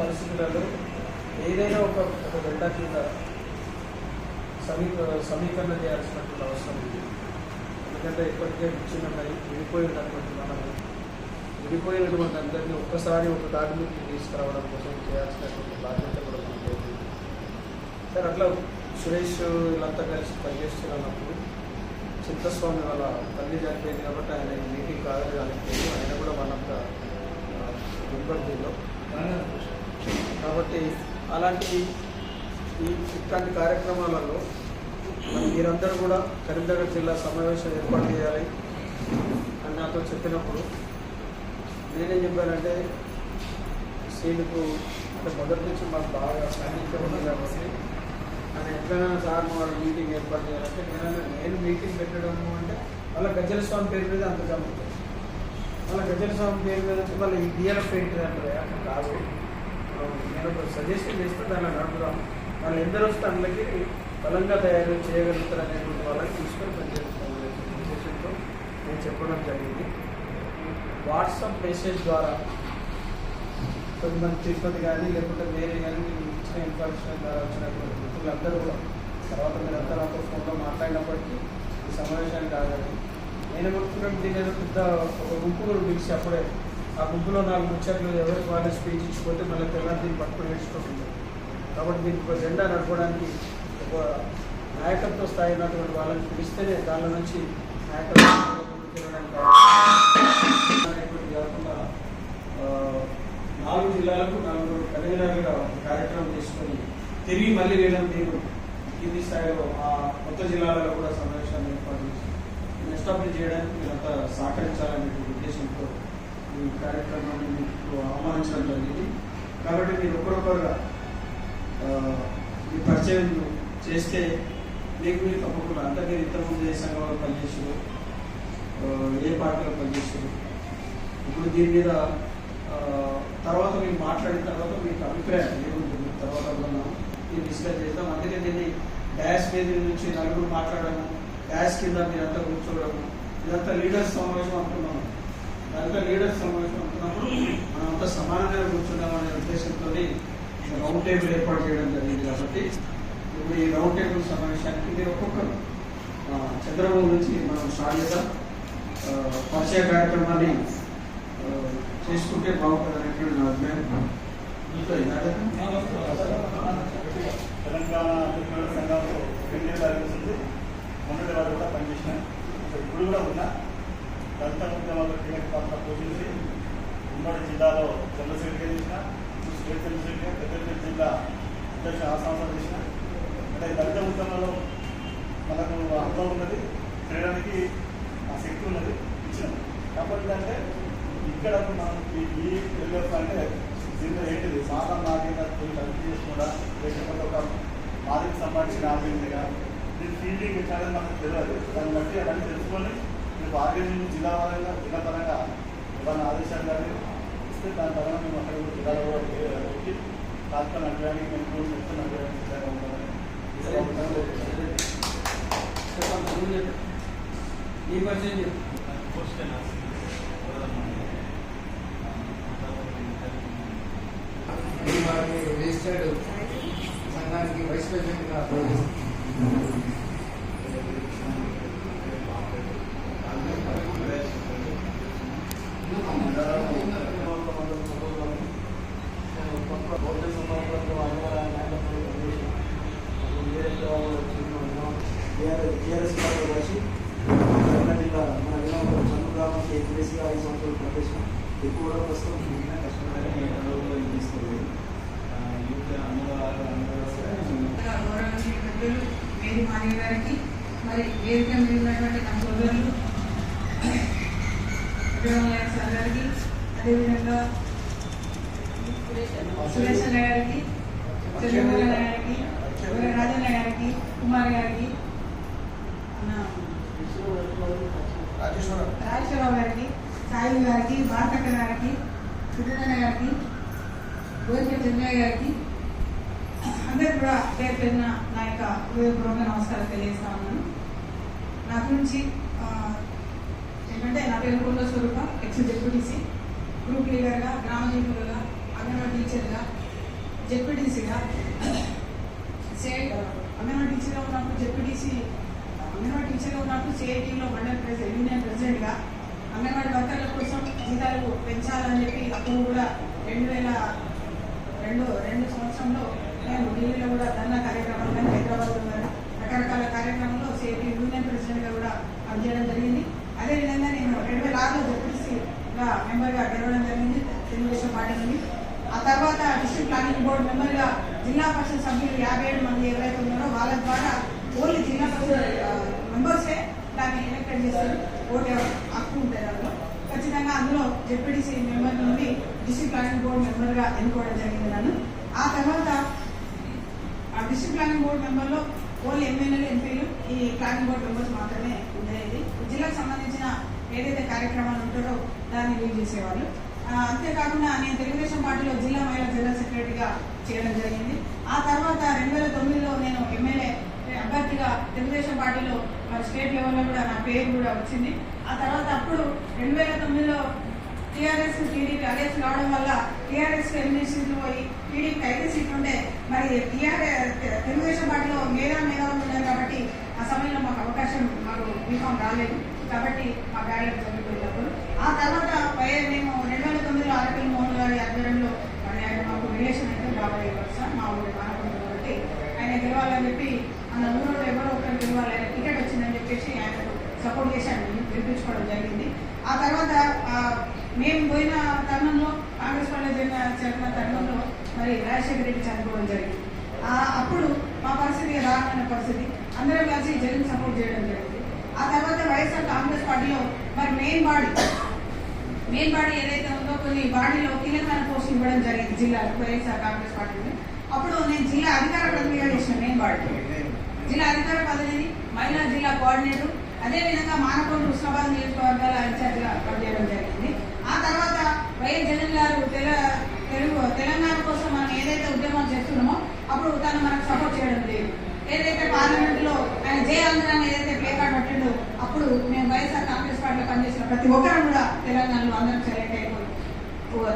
పరిస్థితులలో ఏదైనా ఒక ఒక గంట కింద సమీక సమీకరణ చేయాల్సినటువంటి అవసరం ఉంది. ఎందుకంటే ఇప్పటికే విచ్ఛిన్నమై విడిపోయినటువంటి మనము విడిపోయినటువంటి అందరినీ ఒక్కసారి ఒక దాటి మీదకి తీసుకురావడం కోసం చేయాల్సినటువంటి బాధ్యత కూడా మనకు సార్ అట్లా సురేష్ వీళ్ళంతా కలిసి పనిచేస్తున్నప్పుడు చిత్తస్వామి వాళ్ళ తల్లి చనిపోయింది కాబట్టి ఆయన మీటింగ్ కాదని అనుకోలేదు ఆయన కూడా వన్ ఇబ్బందిలో కాబట్టి అలాంటి ఈ ఇట్లాంటి కార్యక్రమాలలో మీరందరూ కూడా కరీంనగర్ జిల్లా సమావేశం ఏర్పాటు చేయాలి అని నాతో చెప్పినప్పుడు నేనేం చెప్పానంటే సీనుకు అంటే మొదటి నుంచి మాకు బాగా సాన్నిధ్యం ఉంది కాబట్టి ఆయన ఎట్లైనా సార్ వాళ్ళు మీటింగ్ ఏర్పాటు చేయాలంటే నేను నేను మీటింగ్ పెట్టడము అంటే వాళ్ళ గజ్జల స్వామి పేరు మీద అంత జరుగుతుంది వాళ్ళ గజ్జల స్వామి పేరు మీద వచ్చి వాళ్ళ ఈ డిఎల్ఎఫ్ ఏంటి అంటారు అట్లా కాదు నేను ఒక సజెషన్ చేస్తే దాన్ని అడుగుదాం వాళ్ళు ఎందరో వస్తే అందులోకి బలంగా తయారు చేయగలుగుతారు అనేటువంటి వాళ్ళకి తీసుకొని పనిచేస్తాం ఉద్దేశంతో నేను చెప్పడం జరిగింది. వాట్సాప్ మెసేజ్ ద్వారా కొంతమంది తిరుపతి కానీ లేకుంటే వేరే కానీ మీకు ఇచ్చిన ఇన్ఫర్మేషన్ ద్వారా వచ్చినటువంటి మిత్రులందరూ కూడా తర్వాత మీరంతా నాతో ఫోన్లో మాట్లాడినప్పటికీ ఈ సమావేశానికి ఆగండి నేను అనుకున్నట్టు దీని పెద్ద ఒక గుంపు కూడా పిలిచి అప్పుడే ఆ గుంపులో నాలుగు ముచ్చట్లు ఎవరికి వాళ్ళు స్పీచ్ ఇచ్చిపోతే మళ్ళీ తెల్లారి పట్టుకుని నేర్చుకుంటుంది కాబట్టి దీనికి ఒక జెండా నడపడానికి ఒక నాయకత్వ స్థాయి ఉన్నటువంటి వాళ్ళని పిలిస్తేనే దాని నుంచి నాయకత్వం కాకుండా నాలుగు జిల్లాలకు నాలుగు కన్వీనర్గా కార్యక్రమం తీసుకొని తిరిగి మళ్ళీ వీళ్ళని మీరు కింది స్థాయిలో ఆ కొత్త జిల్లాలలో కూడా సమావేశాన్ని ఏర్పాటు చేసి ఎస్టాబ్లిష్ చేయడానికి మీరంతా సహకరించాలనే ఉద్దేశంతో ఈ కార్యక్రమాన్ని మీకు ఆహ్వానించడం జరిగింది. కాబట్టి మీరు ఒకరొకరుగా మీ పరిచయం చేస్తే మీకు మీరు తప్పకుండా అంటే మీరు ఇంతకుముందు ఏ సంఘంలో పనిచేసారు ఏ పార్టీలో పనిచేసారు ఇప్పుడు దీని మీద తర్వాత మీరు మాట్లాడిన తర్వాత మీకు అభిప్రాయం ఏముంటుంది? తర్వాత మనం మీరు డిస్కస్ చేద్దాం. అందుకే దీన్ని డాష్ మీద నుంచి నలుగురు మాట్లాడము డాష్ కింద మీరంతా కూర్చోవడము ఇదంతా లీడర్స్ సమావేశం అనుకున్నాము ఇదంతా లీడర్స్ సమావేశం ఉన్నప్పుడు మనం అంతా సమానంగా కూర్చుందాం అనే ఉద్దేశంతో రౌండ్ టేబుల్ ఏర్పాటు చేయడం జరిగింది కాబట్టి ఇప్పుడు ఈ రౌండ్ టేబుల్ సమావేశానికి ఇది ఒక్కొక్కరు. చంద్రబాబు నుంచి మనం సాధ్యత పరిచయ కార్యక్రమాన్ని చేసుకుంటే బాగుంటుంది నా అభిప్రాయం. తెలంగాణ అభివృద్ధి సంఘంలో రెండు జరుగుతుంది మొన్నటి వారు కూడా పనిచేసిన ఇప్పుడు కూడా ఉన్నా దళిత ఉద్యమాల్లో కీలక పాత్ర పోషించి ఉమ్మడి జిల్లాలో జనరల్ సెక్రటరీ చేసిన స్టేట్ జనరల్ సెక్రటరీ పెద్దపల్లి జిల్లా అధ్యక్ష ఆశాంశాలు చేసిన అంటే దళిత ఉద్యమంలో మనకు అర్థం ఉన్నది చేయడానికి ఆ శక్తి ఉన్నది ఇచ్చినాం కాబట్టి అంటే ఇక్కడ మనం ఈ ఈ ఎల్ఎఫ్ అంటే దీంట్లో ఏంటిది సాధన నాగేంద్ర కలిపి చేసుకుండా లేకపోతే ఒక మాదికి సంబంధించిన ఆర్గనైజ్గా దీని ఫీల్డింగ్ ఎట్లా మనకు తెలియదు. దాన్ని బట్టి అవన్నీ తెలుసుకొని మీకు ఆర్గనైజింగ్ జిల్లా పరంగా జిల్లా పరంగా ఏమైనా ఆదేశాలు కానీ ఇస్తే దాని పరంగా మేము అక్కడ కూడా జిల్లాలో కూడా పెట్టి తాత్కాలిక నడవడానికి మేము కూడా చెప్తున్న నడవడానికి సిద్ధంగా ఉండాలని ఈ రిజిస్టర్డ్ సంఘానికి వైస్ ప్రెసిడెంట్గా టీఆర్ఎస్ పార్టీ వచ్చి తెలంగాణ జిల్లా మన జిల్లాలో చంద్రగ్రామానికి ఎంపీసీగా ఐదు సంవత్సరాలు పనిచేసిన ఎక్కువ కూడా ప్రస్తుతం మేరీ మాధవి గారికి మరి వేదిక మీద ఉన్నటువంటి నా సోదరులు అభిరామయ్య సార్ గారికి అదేవిధంగా సురేష్ అన్న గారికి చంద్రబాబు గారికి రాజన్న గారికి కుమార్ గారికి మన రాజేశ్వరరావు గారికి గారికి భారతక్క గారికి సురేంద్ర గారికి గోవింద చెన్నయ్య గారికి అందరు కూడా పేరు పెరిగిన నా యొక్క హృదయపూర్వక నమస్కారం తెలియజేస్తా ఉన్నాను. నా గురించి ఏంటంటే నా పేరు కుండ స్వరూప ఎక్స్ డెప్యూటీసీ గ్రూప్ లీడర్గా గ్రామ జీవులుగా అంగన్వాడీ టీచర్గా జెడ్పీటీసీగా అంగన్వాడీ టీచర్గా ఉన్నప్పుడు జెడ్పీటీసీ అంగన్వాడీ టీచర్గా ఉన్నప్పుడు సిఐటీలో మండల ప్రెసిడెంట్ యూనియన్ ప్రెసిడెంట్గా అంగన్వాడీ వర్కర్ల కోసం జీతాలు పెంచాలని చెప్పి అప్పుడు కూడా రెండు వేల రెండు రెండు సంవత్సరంలో నేను ఢిల్లీలో కూడా ధర్నా కార్యక్రమాలు కానీ హైదరాబాద్లో కానీ రకరకాల కార్యక్రమంలో సిఐటి యూనియన్ ప్రెసిడెంట్గా కూడా పనిచేయడం జరిగింది. అదేవిధంగా నేను రెండు వేల ఆరులో జెడ్పీసీగా మెంబర్గా గెలవడం జరిగింది తెలుగుదేశం పార్టీ నుండి. ఆ తర్వాత డిస్ట్రిక్ట్ ప్లానింగ్ బోర్డు మెంబర్గా జిల్లా పరిషత్ సభ్యులు యాభై ఏడు మంది ఎవరైతే ఉన్నారో వాళ్ళ ద్వారా ఓన్లీ జిల్లా పరిషత్ మెంబర్సే దాన్ని ఎలక్ట్ చేస్తారు ఓటు హక్కు ఉంటుంది అందులో ఖచ్చితంగా అందులో జెడ్పీటీసీ మెంబర్ నుండి డిస్ట్రిక్ట్ ప్లానింగ్ బోర్డు మెంబర్గా ఎన్నుకోవడం జరిగింది నన్ను. ఆ తర్వాత ఆ డిస్ట్రిక్ట్ ప్లానింగ్ బోర్డు మెంబర్లో ఓన్లీ ఎమ్మెల్యేలు ఎంపీలు ఈ ప్లానింగ్ బోర్డు మెంబర్స్ మాత్రమే ఉండేది. జిల్లాకు సంబంధించిన ఏదైతే కార్యక్రమాలు ఉంటారో దాన్ని లీడ్ చేసేవాళ్ళు. అంతేకాకుండా నేను తెలుగుదేశం పార్టీలో జిల్లా మహిళా జనరల్ సెక్రటరీగా చేయడం జరిగింది. ఆ తర్వాత రెండు వేల తొమ్మిదిలో నేను ఎమ్మెల్యే అభ్యర్థిగా తెలుగుదేశం పార్టీలో మరి స్టేట్ లెవెల్లో కూడా నా పేరు కూడా వచ్చింది. ఆ తర్వాత అప్పుడు రెండు వేల తొమ్మిదిలో టీఆర్ఎస్ టీడీపీ అలయన్స్ రావడం వల్ల టీఆర్ఎస్ ఎనిమిది సీట్లు పోయి టీడీపీకి ఐదు సీట్లు ఉంటే మరి టీఆర్ఎస్ తెలుగుదేశం పార్టీలో మేధా మేధావులు ఉన్నారు కాబట్టి ఆ సమయంలో మాకు అవకాశం మాకు బీఫామ్ రాలేదు. కాబట్టి మా బ్యాడీ చదువుకునేటప్పుడు. ఆ తర్వాత వై- మేము రెండు వేల తొమ్మిదిలో ఆర్పి మోహన్ గారి ఆధ్వర్యంలో మరి ఆయన మాకు రిలేషన్ అయితే బాగా సార్ మా ఊరి మానవుడు కాబట్టి ఆయన గెలవాలని చెప్పి ఆ నలుగురు ఎవరో ఒకరు గెలవాలి ఆయన టికెట్ వచ్చిందని చెప్పేసి ఆయన సపోర్ట్ చేసి ఆయన గెలిపించుకోవడం జరిగింది ఆ తర్వాత మేము పోయిన తరుణంలో కాంగ్రెస్ పార్టీ జరిగిన జరిగిన తరుణంలో మరి రాజశేఖర రెడ్డి చనిపోవడం జరిగింది అప్పుడు మా పరిస్థితి దారుణమైన పరిస్థితి అందరం కలిసి జగన్ సపోర్ట్ చేయడం జరిగింది. ఆ తర్వాత వైఎస్ఆర్ కాంగ్రెస్ పార్టీలో మరి మెయిన్ బాడీ మెయిన్ బాడీ ఏదైతే ఉందో కొన్ని బాడీలో కీలకమైన పోస్టులు ఇవ్వడం జరిగింది జిల్లాలో వైఎస్ఆర్ కాంగ్రెస్ పార్టీని అప్పుడు నేను జిల్లా అధికార ప్రతినిధిగా చేసిన మెయిన్ బాడీ జిల్లా అధికార ప్రతినిధి మహిళా జిల్లా కోఆర్డినేటర్ అదేవిధంగా మానకొండ హుస్నాబాద్ నియోజకవర్గాల ఇన్ఛార్జిగా పనిచేయడం జరిగింది. ఆ తర్వాత వైఎస్ జగన్ గారు తెల తెలుగు తెలంగాణ కోసం మనం ఏదైతే ఉద్యమం చేస్తున్నామో అప్పుడు తను మనకు సపోర్ట్ చేయడం లేదు. ఏదైతే పార్లమెంట్లో ఆయన జే ఆంధ్రాన్ని ఏదైతే ప్లే కార్డ్ పట్టిండో అప్పుడు మేము వైఎస్ఆర్ కాంగ్రెస్ పార్టీలో పనిచేసిన ప్రతి ఒక్కరు కూడా తెలంగాణలో అందరం సెలెక్ట్ అయిపోయి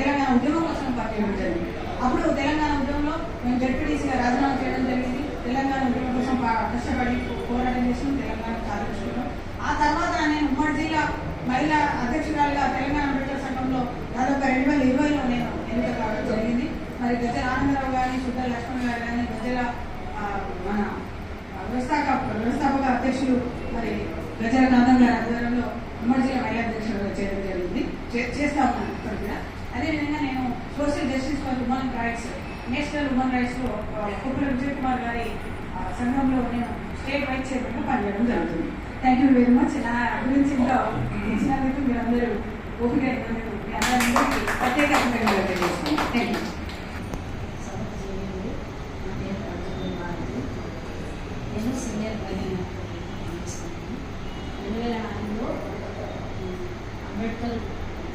తెలంగాణ ఉద్యమం కోసం పనిచేయడం జరిగింది. అప్పుడు తెలంగాణ ఉద్యమంలో మేము జడ్పీటీసీగా రాజీనామా చేయడం జరిగింది. తెలంగాణ ఉద్యమం బాగా కష్టపడి పోరాటం చేసిన తెలంగాణ సాధించుకున్నాం ఆ తర్వాత నేను ఉమ్మడి జిల్లా మహిళా అధ్యక్షురాలుగా తెలంగాణ బిడ్డల సంఘంలో దాదాపు రెండు వేల ఇరవైలో నేను ఎన్నిక కావడం జరిగింది. మరి గజల ఆనందరావు గారిని శుద్ధ లక్ష్మణ్ గారు కానీ గజల మన వ్యవస్థాపక వ్యవస్థాపక అధ్యక్షులు మరి గజల నాథన్ గారి ఆధ్వర్యంలో ఉమ్మడి జిల్లా మహిళా అధ్యక్షులుగా చేయడం జరిగింది. చేస్తా ఉన్నాను ఇప్పుడు కూడా. అదేవిధంగా నేను social justice for human rights national human రైట్స్లో Kuppala Vijay Kumar గారి సంఘంలో నేను స్టేట్ వైస్ చైర్మన్గా పనిచేయడం జరుగుతుంది. థ్యాంక్ యూ వెరీ మచ్ నా గురించి ఇంకా ఇచ్చినందుకు మీరందరూ ఓపిక అయినందుకు మీ అందరికీ ప్రత్యేక తెలియజేస్తున్నాను. థ్యాంక్ యూ నేను సీనియర్ రెండు వేల నాలుగులో అంబేద్కర్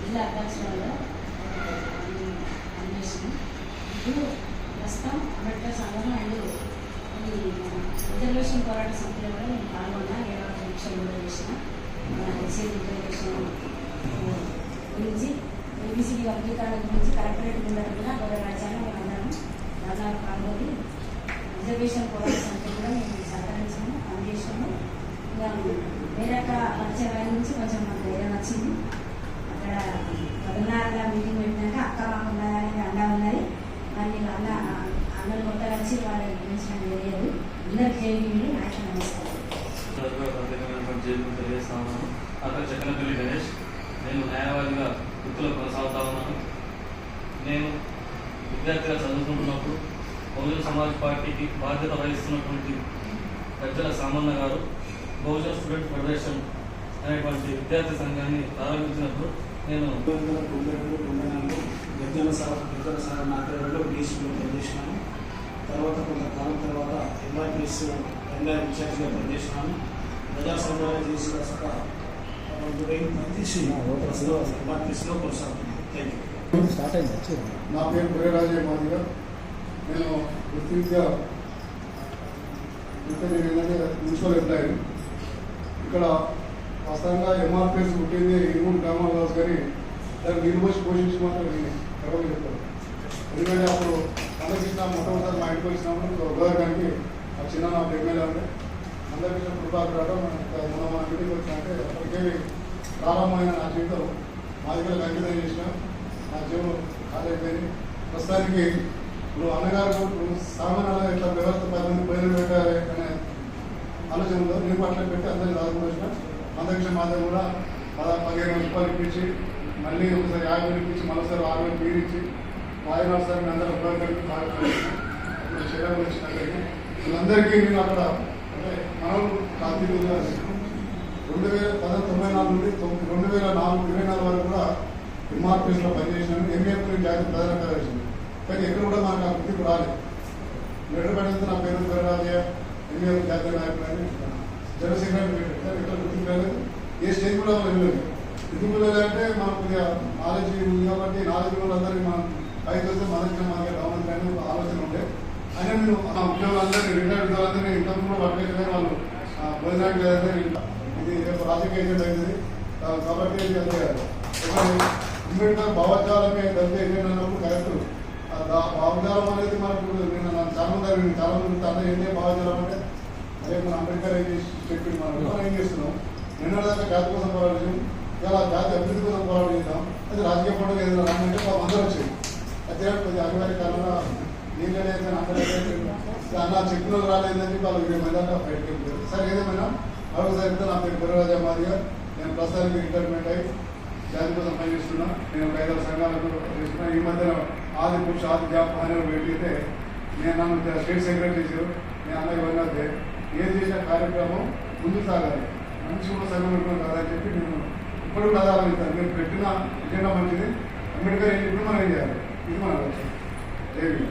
జిల్లా అధ్యక్షులలో ఉమ్, ఇప్పుడు ప్రస్తుతం అంబేద్కర్ సంఘం అండ్ రిజర్వేషన్ పోరాట సమితిలో కూడా నేను పాల్గొన్నా. ఏడవ పరీక్షలు కూడా చేసిన. మన ఎస్సీ రిజర్వేషన్ గురించి ఏబిసిడి వర్గీకరణ గురించి కలెక్టరేట్ ముందర కూడా గౌరవ రాజ్యాంగం మేము అందరం దాదాపు పాల్గొని రిజర్వేషన్ పోరాట సమితి కూడా మేము సహకరించాము పనిచేసాము ఇంకా వేరొక పరిచయం నుంచి కొంచెం మాకు ధైర్యం వచ్చింది. అక్కడ పదిన్నరగా మీటింగ్ పెట్టినాక అక్క మాకు ఉన్నదని అండా ఉన్నది మరి వీళ్ళు అన్న అందరు వచ్చి వాళ్ళ గురించి తెలియదు. అందరికి చేయండి నాకు నమస్కారం జైలు అక్కడ చక్కనపల్లి గణేష్ నేను న్యాయవాదిగా వృత్తిలో కొనసాగుతా ఉన్నాను నేను విద్యార్థిగా చదువుకుంటున్నప్పుడు బహుజన సమాజ్ పార్టీకి బాధ్యత వహిస్తున్నటువంటి గజ్జల సామన్న గారు బహుజన స్టూడెంట్ ఫెడరేషన్ అనేటువంటి విద్యార్థి సంఘాన్ని ప్రారంభించినప్పుడు నేను వందల తొంభై రెండు తొంభై నాలుగు గజ్జల సార్ గజ్జల సార్ నా ఆధ్వర్యంలో డీసీలో పనిచేసినాను. తర్వాత కొంతకాలం తర్వాత ఎంఆర్పిఎస్ ఎంఆర్ ఇన్ఛార్జ్గా పనిచేసినాను ప్రజా సంఘాలు చేసి కాస్త పనిచేసి ఎంఆర్పిఎస్లో కొనసాగుతున్నాను థ్యాంక్ యూ నా పేరు పురేరాజే మాదిగా నేను వృత్తిరీత్యా ఇంకా నేను ఏంటంటే మున్సిపల్ ఎంప్లాయీ. ఇక్కడ వాస్తవంగా ఎంఆర్పిఎస్ పుట్టింది ఇరువురు గ్రామాల వాసు కానీ దాన్ని నిర్మోసి పోషించి మాత్రం నేను గర్వంగా చెప్తాను. ఎందుకంటే అప్పుడు అందరికృష్ణ మొట్టమొదటి మా ఇంటికి వచ్చినప్పుడు గోదావరికి ఆ చిన్న నాకు ఎమ్మెల్యే ఉండే అందరికృష్ణ కృపాకర్ రావడం మన మన ఇంటికి వచ్చినంటే అప్పటికే ప్రారంభమైన నా జీవితం మా దగ్గర అంకితం చేసిన నా జీవనం కాలేకపోయింది ప్రస్తుతానికి ఇప్పుడు అన్నగారు ఇప్పుడు ఇట్లా వ్యవస్థ పది మంది బయలు పెట్టాలి అనే ఆలోచనలో నీ పట్ల పెట్టి అందరినీ దాదాపు వచ్చిన అందరికీ మాత్రం కూడా పదహారు పదిహేను రూపాయలు ఇప్పించి మళ్ళీ ఒకసారి యాభై ఇప్పించి మరోసారి ఆరు వేలు ఇచ్చి రాజనాథ్ సార్ అందరూ ఉపయోగపడి ఇప్పుడు చేయడం వచ్చినట్లయితే వీళ్ళందరికీ నేను అక్కడ అంటే మనం కాంతి రెండు వేల పదహారు తొంభై నాలుగు నుండి తొమ్మిది రెండు వేల నాలుగు ఇరవై నాలుగు వరకు కూడా ఎంఆర్పీఎస్లో పనిచేసినాను ఎంఏఎఫ్ జాతీయ ప్రధాన కార్యదర్శి. కానీ ఎక్కడ కూడా మనకు ఆ గుర్తింపు రాలేదు. లెటర్ నా పేరు పేరాజయ్య ఎంఏఎఫ్ జాతీయ నాయకుడు అని జనరల్ పెట్టారు ఎక్కడ గుర్తింపు రాలేదు. ఏ స్టేజ్ కూడా వెళ్ళలేదు. ఎందుకు వెళ్ళాలంటే మనం కొద్దిగా నాలెడ్జ్ ఉంది కాబట్టి నాలెడ్జ్ వాళ్ళందరికీ మనం అయితే మనకి మనకి రావాలి కానీ ఒక ఆలోచన ఉండే. అయినా నేను ఆ ఉద్యోగాలందరినీ రిటైర్డ్ ఉద్యోగులందరినీ ఇంతకు కూడా పట్టుకెళ్ళి వాళ్ళు ఆ, భోజనానికి లేదంటే ఇది రేపు రాజకీయ ఏజెంట్ అయింది కాబట్టి ఇది అంబేద్కర్ భావజాలమే అంతే ఏజెంట్ అన్నప్పుడు కరెక్ట్. భావజాలం అనేది మనకు నేను నా చాలా మంది చాలా మంది తన ఏంటి భావజాలం అంటే అదే మన అంబేద్కర్ ఏం చేసి చెప్పింది మనం. మనం ఏం చేస్తున్నాం? నిన్న దాకా జాతి కోసం పోరాటం ఇలా జాతి అభివృద్ధి కోసం పోరాటం చేద్దాం అది రాజకీయ పండుగ ఏదైనా రామంటే పాపం అందరూ వచ్చాయి అయితే కొద్దిగా అనివార్య కాలంలో నీళ్ళు అయితే అన్న చెప్పిన రాలేదని చెప్పి వాళ్ళు ఇరవై మంది బయటకు వెళ్ళారు సరే ఏదేమైనా మరొకసారి అయితే నా పేరు గురరాజా మాదిగా నేను ప్రస్తుతానికి రిటైర్మెంట్ అయ్యి జాతి కోసం నేను ఒక ఐదారు సంఘాలకు ఈ మధ్యన ఆది పురుష ఆది జాబ్ అనే పెట్టితే నేను నన్ను స్టేట్ సెక్రటరీ చేశారు. నేను అన్న ఇవన్నీ ఏం చేసిన కార్యక్రమం ముందు సాగాలి. మంచి కూడా సంఘం కదా అని చెప్పి నేను ఇప్పుడు కూడా ఆలోచిస్తాను మీరు పెట్టిన ఎజెండా మంచిది. అంబేద్కర్ ఎన్నికలు మనం ఏం చేయాలి? ఇది మన లక్ష్యం ఏమి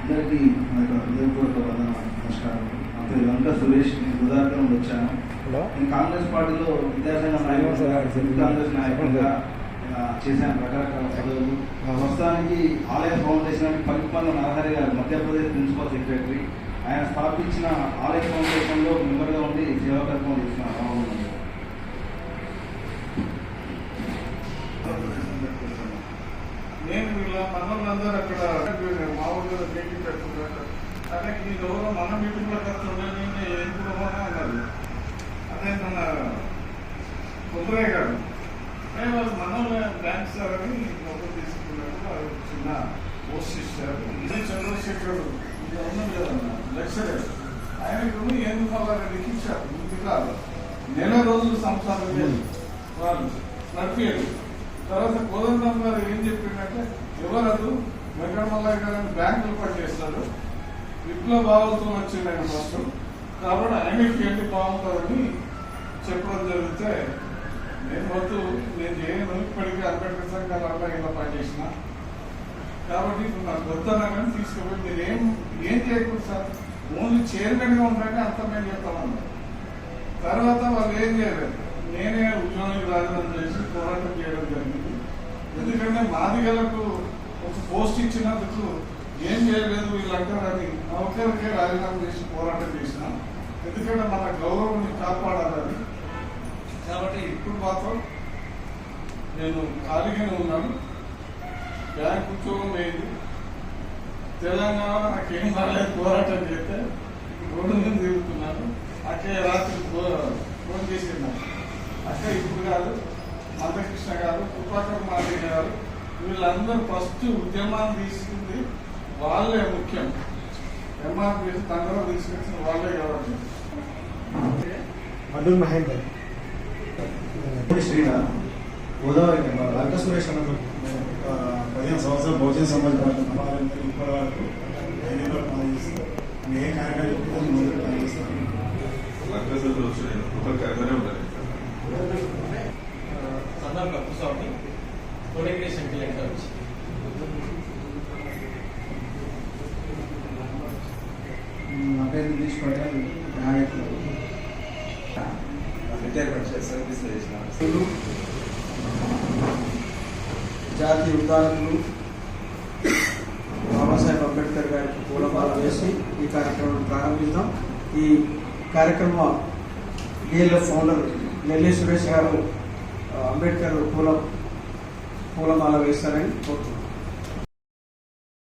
అందరికీ నా యొక్క హృదయపూర్వక వందన నమస్కారం నా పేరు వెంకట సురేష్ నేను ఉదాహరణ వచ్చాను నేను కాంగ్రెస్ పార్టీలో విద్యాసంఘ నాయకుడిగా యూత్ కాంగ్రెస్ నాయకుడిగా ఆ, చేశాను రకరకాల పదవులు ప్రస్తుతానికి ఆలయ ఫౌండేషన్ అంటే పల్లిపల్లి నరహరి గారు మధ్యప్రదేశ్ ప్రిన్సిపల్ సెక్రటరీ ఆయన స్థాపించిన ఆలయ ఫౌండేషన్లో మెంబర్గా ఉండి సేవాకర్మం చేస్తున్నారు రామగుండం మనల్ని అక్కడ మా ఊళ్ళో మీటింగ్ పెట్టుకుంటారు అదే ఎవరో మన మీటింగ్లో కడుతుండే నేను కూడా అన్నారు. అదే మన కుమరయ్య గారు. వాళ్ళు మనల్ని బ్యాంక్ సార్ అని మొదలు తీసుకున్నాడు. వాళ్ళు చిన్న పోస్ట్ ఇచ్చారు ఇదే చంద్రశేఖర్ ఉన్నది కదన్నా లెక్చరర్. ఆయనకు ఎందుకు వాళ్ళకి ఇచ్చారు ఇది కాదు. నెల రోజులు సంసారం వాళ్ళు నడిపారు తర్వాత కోదండం గారు ఏం చెప్పిందంటే ఎవరదు వెంకటమల్లయ్య గారిని బ్యాంకులు పనిచేస్తారు విప్లవ భావంతో వచ్చింది ఆయన ఫస్ట్. కాబట్టి ఆయనకి ఏంటి బాగుంటుందని చెప్పడం జరిగితే నేను వద్దు నేను చేయను. ఇప్పటికీ అంబేద్కర్ సంఘాలు అలా ఇలా పనిచేసిన. కాబట్టి ఇప్పుడు నాకు వద్దనగానే తీసుకుపోయి నేను ఏం ఏం చేయకూడదు సార్. ఓన్లీ చైర్మన్గా ఉండండి అంత మేము చెప్తామన్నారు తర్వాత వాళ్ళు ఏం చేయలేదు. నేనే ఉద్యోగానికి రాజీనామా చేసి పోరాటం చేయడం జరిగింది. ఎందుకంటే మాదిగలకు ఒక పోస్ట్ ఇచ్చినందుకు ఏం చేయలేదు వీళ్ళంటారని ఒకరికే రాజీనామా చేసి పోరాటం చేసిన. ఎందుకంటే మన గౌరవం కాపాడాలని కాబట్టి ఇప్పుడు మాత్రం నేను ఖాళీగానే ఉన్నాను. బ్యాంక్ ఉద్యోగం లేదు. తెలంగాణ నాకేం రాలేదు పోరాటం చేస్తే. రోడ్డు మీద తిరుగుతున్నాను. అక్కే రాత్రి ఫో- ఫోన్ చేసింది అక్క ఇప్పుడు కాదు. మందకృష్ణ గారు కృపాకర్ మాది గారు వీళ్ళందరూ ఫస్ట్ ఉద్యమాన్ని తీసుకుంది వాళ్ళే ముఖ్యం. ఎంఆర్పీఎస్ తండ్రి తీసుకొచ్చిన వాళ్ళే కాబట్టి. మధుర్ మహేందర్ శ్రీనాథ్ గోదావరి లంక సురేష్ అన్న పదిహేను సంవత్సరాలు బహుజన సమాజ్ ఇప్పటి వరకు ఐదు ఏళ్ళ పనిచేస్తూ నేను ఏ కార్యక్రమం చెప్తే ముందుకు పనిచేస్తాను సందర్భ స్వామి కోడెగ్రేషన్ కలెక్టర్ వచ్చి నా పేరు దినేష్ పటేల్ నాయకులు రిటైర్మెంట్ సర్వీస్ చేసిన నాయకులు, జాతీయ ఉద్దారకులు బాబాసాహెబ్ అంబేద్కర్ గారికి పూలమాల వేసి ఈ కార్యక్రమాన్ని ప్రారంభిద్దాం. ఈ కార్యక్రమ డిఎల్ఎఫ్ ఫౌండర్ నెల్లి సురేష్ గారు అంబేద్కర్ పూల పూలమాల వేస్తారని కోరుతున్నాను